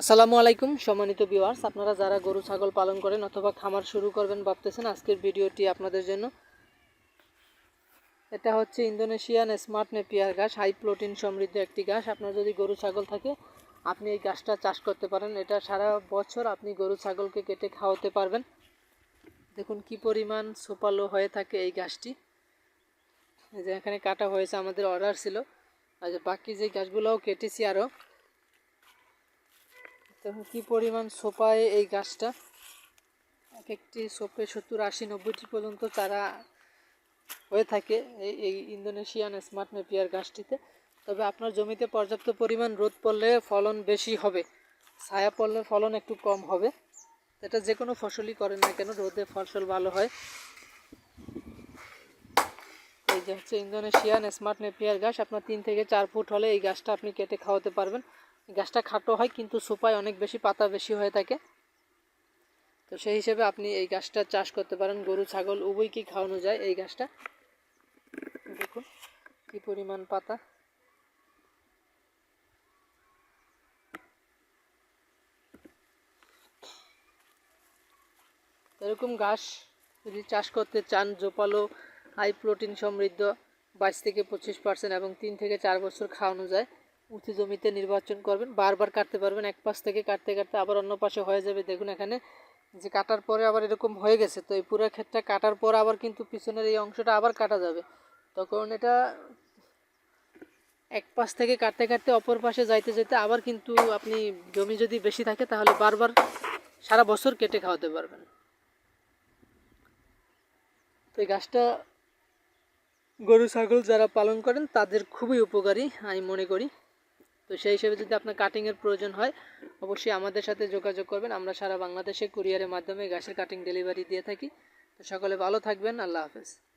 আসসালামু আলাইকুম, সম্মানিত ভিউয়ার্স আপনারা যারা গরু, ছাগল পালন করেন অথবা খামার শুরু করবেন ভাবতেছেন আজকের ভিডিওটি আপনাদের জন্য, এটা হচ্ছে ইন্দোনেশিয়ান স্মার্ট নেপিয়ার ঘাস, হাই প্রোটিন সমৃদ্ধ একটি ঘাস। আপনার যদি গরু, ছাগল থাকে, আপনি এই ঘাসটা চাষ করতে পারেন। এটা সারা বছর আপনি গরু, ছাগলকে কেটে খাওয়াতে পারবেন। দেখুন কি পরিমাণ সোপালো হয়ে থাকে এই এই যে এখানে কাটা হয়েছে, আমাদের অর্ডার ছিল। আর বাকি যে গাছগুলোও কেটেছি আরও দেখুন কী পরিমাণ সোপায় এই গাছটা। এক একটি সোপে সত্তর, আশি, নব্বইটি পর্যন্ত চারা হয়ে থাকে এই এই ইন্দোনেশিয়ান স্মার্ট নেপিয়ার গাছটিতে। তবে আপনার জমিতে পর্যাপ্ত পরিমাণ রোদ পড়লে ফলন বেশি হবে। ছায়া পড়লে ফলন একটু কম হবে। এটা যে কোনো ফসলই করেন না কেন, রোদে ফসল ভালো হয়। এই যে হচ্ছে ইন্দোনেশিয়ান স্মার্ট নেপিয়ার গাছ, আপনার তিন থেকে চার ফুট হলে এই গাছটা আপনি কেটে খাওয়াতে পারবেন। গাছটা খাটো হয়, কিন্তু সোপায় অনেক বেশি পাতা বেশি হয়ে থাকে। তো সেই হিসেবে আপনি এই গাছটা চাষ করতে পারেন। গরু, ছাগল উভয়কেই খাওয়ানো যায় এই গাছটা? দেখুন কি পরিমাণ পাতা। এরকম ঘাস যদি চাষ করতে চান, জোপালো, হাই প্রোটিন সমৃদ্ধ, বাইশ থেকে পঁচিশ পার্সেন্ট এবং তিন থেকে চার বছর খাওয়ানো যায়। উঁচু জমিতে নির্বাচন করবেন, বারবার কাটতে পারবেন, এক পাশ থেকে কাটতে কাটতে আবার অন্য পাশে হয়ে যাবে। দেখুন এখানে যে কাটার পরে আবার এরকম হয়ে গেছে, তো এই পুরো ক্ষেতটা কাটার পর আবার কিন্তু পিছনের এই অংশটা আবার কাটা যাবে। তখন এটা এক পাশ থেকে কাটতে কাটতে অপর পাশে যাইতে যেতে আবার কিন্তু আপনি জমি যদি বেশি থাকে, তাহলে বারবার সারা বছর কেটে খাওয়াতে পারবেন। তো এই গাছটা গরু, ছাগল যারা পালন করেন, তাদের খুবই উপকারী, আমি মনে করি। তো সেই হিসেবে যদি আপনার কাটিংয়ের প্রয়োজন হয়, অবশ্যই আমাদের সাথে যোগাযোগ করবেন। আমরা সারা বাংলাদেশে কুরিয়ারের মাধ্যমে গাছের কাটিং ডেলিভারি দিয়ে থাকি। তো সকলে ভালো থাকবেন। আল্লাহ হাফেজ।